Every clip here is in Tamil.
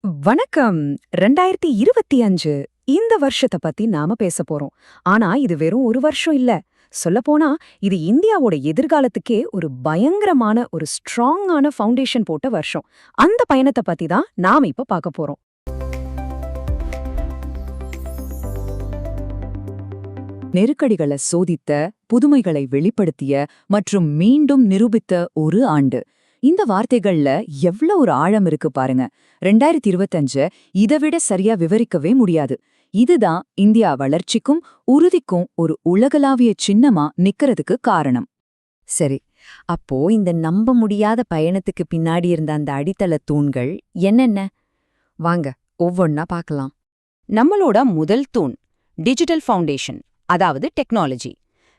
வணக்கம். ரெண்டாயிரத்தி இருபத்தி அஞ்சு இந்த வருஷத்தை பத்தி நாம பேச போறோம். ஆனா இது வெறும் ஒரு வருஷம் இல்ல. சொல்லப்போனா இது இந்தியாவோட எதிர்காலத்துக்கே ஒரு பயங்கரமான ஒரு ஸ்ட்ராங்கான ஃபவுண்டேஷன் போட்ட வருஷம். அந்த பயணத்தை பத்தி தான் நாம இப்ப பார்க்க போறோம். நெருக்கடிகளை சோதித்த புதுமைகளை வெளிப்படுத்திய மற்றும் மீண்டும் நிரூபித்த ஒரு ஆண்டு. இந்த வார்த்தைகள்ல எவ்ளோ ஒரு ஆழம் இருக்கு பாருங்க. ரெண்டாயிரத்தி இருபத்தஞ்சு இதைவிட சரியா விவரிக்கவே முடியாது. இதுதான் இந்தியா வளர்ச்சிக்கும் உறுதிக்கும் ஒரு உலகளாவிய சின்னமா நிக்கிறதுக்கு காரணம். சரி அப்போ இந்த நம்ப முடியாத பயணத்துக்கு பின்னாடி இருந்த அந்த அடித்தள தூண்கள் என்னென்ன? வாங்க ஒவ்வொன்னா பார்க்கலாம் நம்மளோட முதல் தூண் டிஜிட்டல் ஃபவுண்டேஷன் அதாவது டெக்னாலஜி.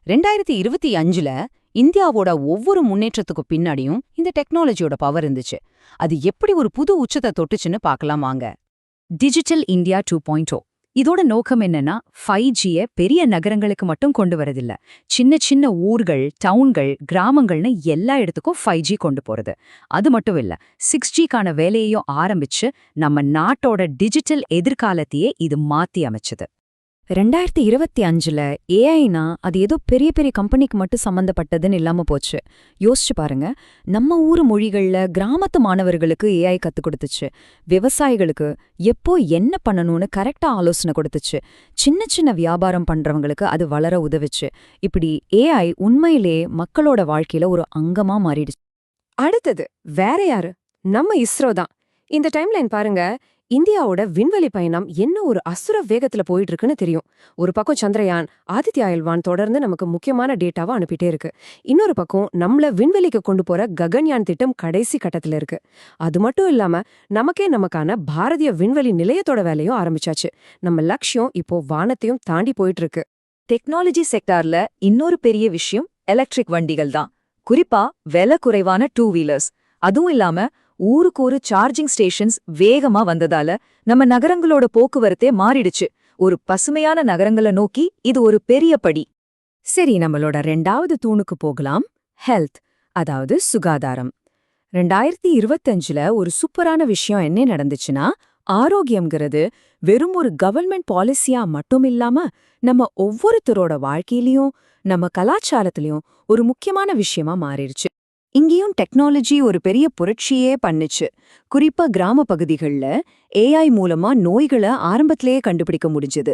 ரெண்டாயிரத்தி இருபத்தி அஞ்சுல இந்தியாவோட ஒவ்வொரு முன்னேற்றத்துக்கு பின்னாடியும் இந்த டெக்னாலஜியோட பவர் இருந்துச்சு. அது எப்படி ஒரு புது உச்சத்தை தொட்டுச்சுன்னு பார்க்கலாம் வாங்க. டிஜிட்டல் இந்தியா டூ பாயிண்ட் இதோட நோக்கம் என்னன்னா ஃபைவ் ஜிய பெரிய நகரங்களுக்கு மட்டும் கொண்டு வரதில்ல. சின்ன சின்ன ஊர்கள் டவுன்கள் கிராமங்கள்னு எல்லா இடத்துக்கும் ஃபைவ் ஜி கொண்டு போறது. அது மட்டும் இல்ல சிக்ஸ் ஜிக்கான வேலையையும் ஆரம்பிச்சு நம்ம நாட்டோட டிஜிட்டல் எதிர்காலத்தையே இது மாத்தி அமைச்சது. ரெண்டாயிரத்தி இருபத்தி அஞ்சுல ஏஐனா அது ஏதோ பெரிய பெரிய கம்பெனிக்கு மட்டும் சம்மந்தப்பட்டதுன்னு இல்லாம போச்சு. யோசிச்சு பாருங்க. நம்ம ஊர் மொழிகள்ல கிராமத்து மாணவர்களுக்கு ஏஐ கத்துக் கொடுத்துச்சு. விவசாயிகளுக்கு எப்போ என்ன பண்ணணும்னு கரெக்டா ஆலோசனை கொடுத்துச்சு. சின்ன சின்ன வியாபாரம் பண்றவங்களுக்கு அது வளர உதவுச்சு. இப்படி ஏஐ உண்மையிலேயே மக்களோட வாழ்க்கையில ஒரு அங்கமா மாறிடுச்சு. அடுத்தது வேற யாரு? நம்ம இஸ்ரோ தான். இந்த டைம்லைன் பாருங்க. இந்தியாவோட விண்வெளி பயணம் என்ன ஒரு அசுர வேகத்துல போயிட்டு இருக்குன்னு தெரியும். ஒரு பக்கம் சந்திரயான் ஆதித்யா எல்வான் தொடர்ந்து நமக்கு முக்கியமான டேட்டாவை அனுப்பிட்டே இருக்கு. இன்னொரு பக்கம் நம்மள விண்வெளிக்கு கொண்டு போற ககன்யான் திட்டம் கடைசி கட்டத்துல இருக்கு. அது மட்டும் இல்லாம நமக்கே நமக்கான பாரதிய விண்வெளி நிலையத்தோட வேலையும் ஆரம்பிச்சாச்சு. நம்ம லட்சியம் இப்போ வானத்தையும் தாண்டி போயிட்டு இருக்கு டெக்னாலஜி செக்டார்ல இன்னொரு பெரிய விஷயம் எலக்ட்ரிக் வண்டிகள் தான். குறிப்பா விலை குறைவான டூ வீலர்ஸ். அதுவும் இல்லாம ஊருக்கு ஒரு சார்ஜிங் ஸ்டேஷன்ஸ் வேகமா வந்ததால நம்ம நகரங்களோட போக்குவரத்தே மாறிடுச்சு. ஒரு பசுமையான நகரங்களை நோக்கி இது ஒரு பெரிய படி. சரி நம்மளோட ரெண்டாவது தூணுக்கு போகலாம். ஹெல்த் அதாவது சுகாதாரம். ரெண்டாயிரத்தி இருபத்தஞ்சுல ஒரு சூப்பரான விஷயம் என்ன நடந்துச்சுன்னா ஆரோக்கியம்ங்கிறது வெறும் ஒரு கவர்மெண்ட் பாலிசியா மட்டும் இல்லாம நம்ம ஒவ்வொருத்தரோட வாழ்க்கையிலயும் நம்ம கலாச்சாரத்திலயும் ஒரு முக்கியமான விஷயமா மாறிடுச்சு. இங்கேயும் டெக்னாலஜி ஒரு பெரிய புரட்சியே பண்ணுச்சு. குறிப்பா கிராம பகுதிகள்ல ஏஐ மூலமா நோய்களை ஆரம்பத்திலேயே கண்டுபிடிக்க முடிஞ்சது.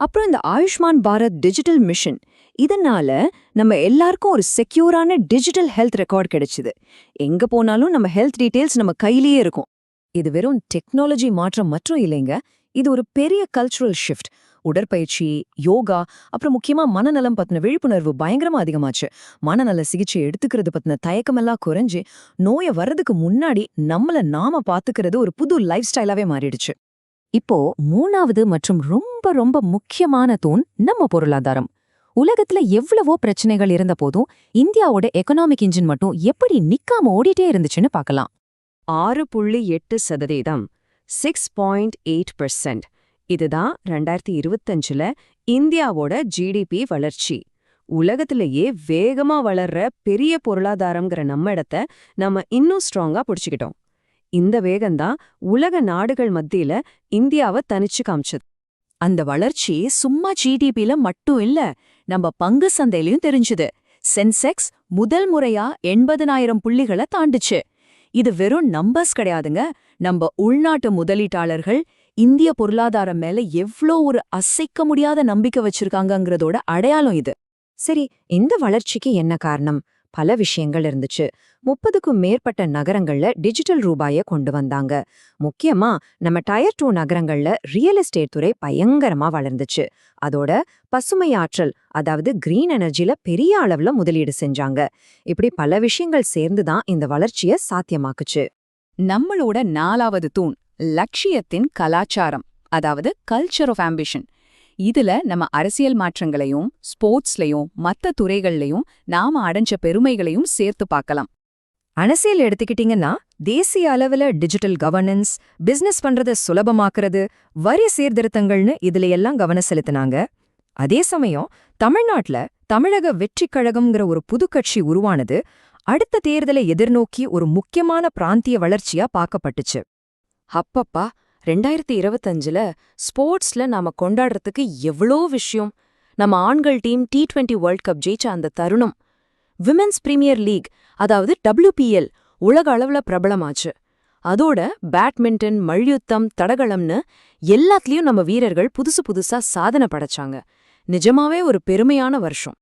அப்புறம் இந்த ஆயுஷ்மான் பாரத் டிஜிட்டல் மிஷன் இதனால நம்ம எல்லாருக்கும் ஒரு செக்யூரான டிஜிட்டல் ஹெல்த் ரெக்கார்ட் கிடைச்சுது. எங்க போனாலும் நம்ம ஹெல்த் டீடைல்ஸ் நம்ம கையிலேயே இருக்கும். இது வெறும் டெக்னாலஜி மாற்றம் மட்டும் இல்லைங்க இது ஒரு பெரிய கல்ச்சுரல் ஷிஃப்ட் உடற்பயிற்சி யோகா அப்புறம் முக்கியமா மனநலம் பத்தின விழிப்புணர்வு பயங்கரமா அதிகமாச்சு. மனநல சிகிச்சை எடுத்துக்கிறது பத்தின தயக்கமெல்லாம் குறைஞ்சு நோயை வர்றதுக்கு முன்னாடி நம்மள நாம பாத்துக்கிறது ஒரு புது லைஃப் ஸ்டைலாவே மாறிடுச்சு. இப்போ மூணாவது மற்றும் ரொம்ப ரொம்ப முக்கியமான தூண் நம்ம பொருளாதாரம். உலகத்துல எவ்வளவோ பிரச்சனைகள் இருந்த போதும் இந்தியாவோட எக்கனாமிக் இன்ஜின் மட்டும் எப்படி நிக்காம ஓடிட்டே இருந்துச்சுன்னு பார்க்கலாம் ஆறு புள்ளி எட்டு சதவீதம் சிக்ஸ் பாயிண்ட் எயிட் பெர்சென்ட் இதுதான் ரெண்டாயிரத்தி இருபத்தஞ்சுல இந்தியாவோட ஜிடிபி வளர்ச்சி. உலகத்திலேயே வேகமா வளர்ற பெரிய பொருளாதாரம்ங்கிற நம்ம இடத்த நம்ம இன்னும் ஸ்ட்ராங்கா பிடிச்சுக்கிட்டோம். இந்த வேகம்தான் உலக நாடுகள் மத்தியில இந்தியாவை தனிச்சு காமிச்சது. அந்த வளர்ச்சி சும்மா ஜிடிபில மட்டும் இல்ல நம்ம பங்கு சந்தையிலயும் தெரிஞ்சுது. சென்செக்ஸ் முதல் முறையா எண்பதனாயிரம் புள்ளிகளை தாண்டுச்சு. இது வெறும் நம்பர்ஸ் கிடையாதுங்க. நம்ம உள்நாட்டு முதலீட்டாளர்கள் இந்திய பொருளாதாரம் மேல எவ்ளோ ஒரு அசைக்க முடியாத நம்பிக்கை வச்சிருக்காங்கங்கிறதோட அடையாளம் இது. சரி இந்த வளர்ச்சிக்கு என்ன காரணம்? பல விஷயங்கள் இருந்துச்சு. முப்பதுக்கும் மேற்பட்ட நகரங்கள்ல டிஜிட்டல் ரூபாய கொண்டு வந்தாங்க. முக்கியமா நம்ம டயர் டூ நகரங்கள்ல ரியல் எஸ்டேட் துறை பயங்கரமா வளர்ந்துச்சு. அதோட பசுமை ஆற்றல் அதாவது கிரீன் எனர்ஜில பெரிய அளவுல முதலீடு செஞ்சாங்க. இப்படி பல விஷயங்கள் சேர்ந்துதான் இந்த வளர்ச்சிய சாத்தியமாக்குச்சு. நம்மளோட நாலாவது தூண் லட்சியத்தின் கலாச்சாரம் அதாவது கல்ச்சர் ஆஃப் ஆம்பிஷன் இதுல நம்ம அரசியல் மாற்றங்களையும் ஸ்போர்ட்ஸ்லயும் மத்த துறைகள்லயும் நாம அடைஞ்ச பெருமைகளையும் சேர்த்து பார்க்கலாம். அரசியல் எடுத்துக்கிட்டீங்கன்னா தேசிய அளவுல டிஜிட்டல் கவர்னன்ஸ் பிசினஸ் பண்றத சுலபமாக்குறது வரி சீர்திருத்தங்கள்னு இதுல எல்லாம் கவனம் செலுத்தினாங்க. அதே சமயம் தமிழ்நாட்டில் தமிழக வெற்றி கழகம்ங்கிற ஒரு புது கட்சி உருவானது அடுத்த தேர்தலை எதிர்நோக்கி ஒரு முக்கியமான பிராந்திய வளர்ச்சியா பார்க்கப்பட்டுச்சு. அப்பப்பா ரெண்டாயிரத்தி இருபத்தஞ்சுல ஸ்போர்ட்ஸ்ல நாம கொண்டாடுறதுக்கு எவ்வளோ விஷயம். நம்ம ஆண்கள் team T twenty world cup ஜெயிச்ச அந்த தருணம். விமென்ஸ் பிரீமியர் லீக் அதாவது டபிள்யூபிஎல் உலக அளவுல பிரபலமாச்சு. அதோட பேட்மிண்டன் மல்யுத்தம் தடகளம்னு எல்லாத்துலயும் நம்ம வீரர்கள் புதுசு புதுசா சாதனை படைச்சாங்க. நிஜமாவே ஒரு பெருமையான வருஷம்.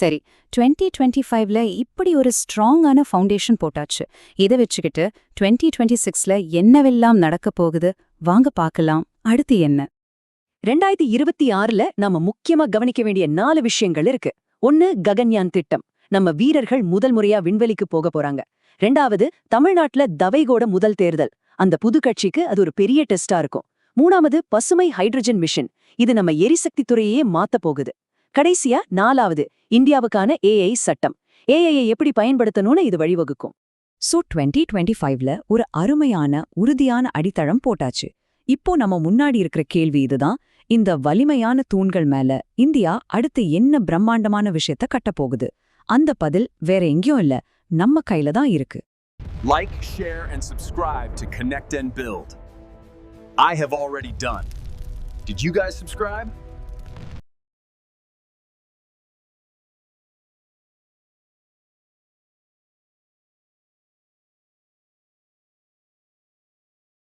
சரி டுவெண்ட்டி டுவெண்ட்டி ஃபைவ்ல இப்படி ஒரு ஸ்ட்ராங்கான ஃபவுண்டேஷன் போட்டாச்சு. இதை வச்சுக்கிட்டு டுவெண்ட்டி டுவெண்ட்டி சிக்ஸ்ல என்னவெல்லாம் நடக்கப் போகுது? வாங்க பார்க்கலாம். அடுத்து என்ன? ரெண்டாயிரத்தி இருபத்தி ஆறுல நாம முக்கியமா கவனிக்க வேண்டிய நாலு விஷயங்கள் இருக்கு. ஒன்னு ககன்யான் திட்டம். நம்ம வீரர்கள் முதல் முறையா விண்வெளிக்கு போக போறாங்க. ரெண்டாவது தமிழ்நாட்டுல தவைகோட முதல் தேர்தல். அந்த புது கட்சிக்கு அது ஒரு பெரிய டெஸ்டா இருக்கும். மூணாவது பசுமை ஹைட்ரஜன் மிஷன். இது நம்ம எரிசக்தி துறையே மாத்த போகுது. கடைசியா நாலாவது இந்தியாவுக்கான ஏஐ சட்டம். ஏஐயை எப்படி பயன்படுத்தணும்னு இது வழிவகுக்கும். ஸோ டுவெண்ட்டி டுவெண்ட்டி ஃபைவ்ல ஒரு அருமையான உறுதியான அடித்தளம் போட்டாச்சு. இப்போ நம்ம முன்னாடி இருக்கிற கேள்வி இதுதான். இந்த வலிமையான தூண்கள் மேல இந்தியா அடுத்து என்ன பிரம்மாண்டமான விஷயத்த கட்டப் போகுது? அந்த பதில் வேற எங்கேயும் இல்ல. நம்ம கையில தான் இருக்கு. Like, share, and subscribe to Connect and Build. I have already done. Did you guys subscribe?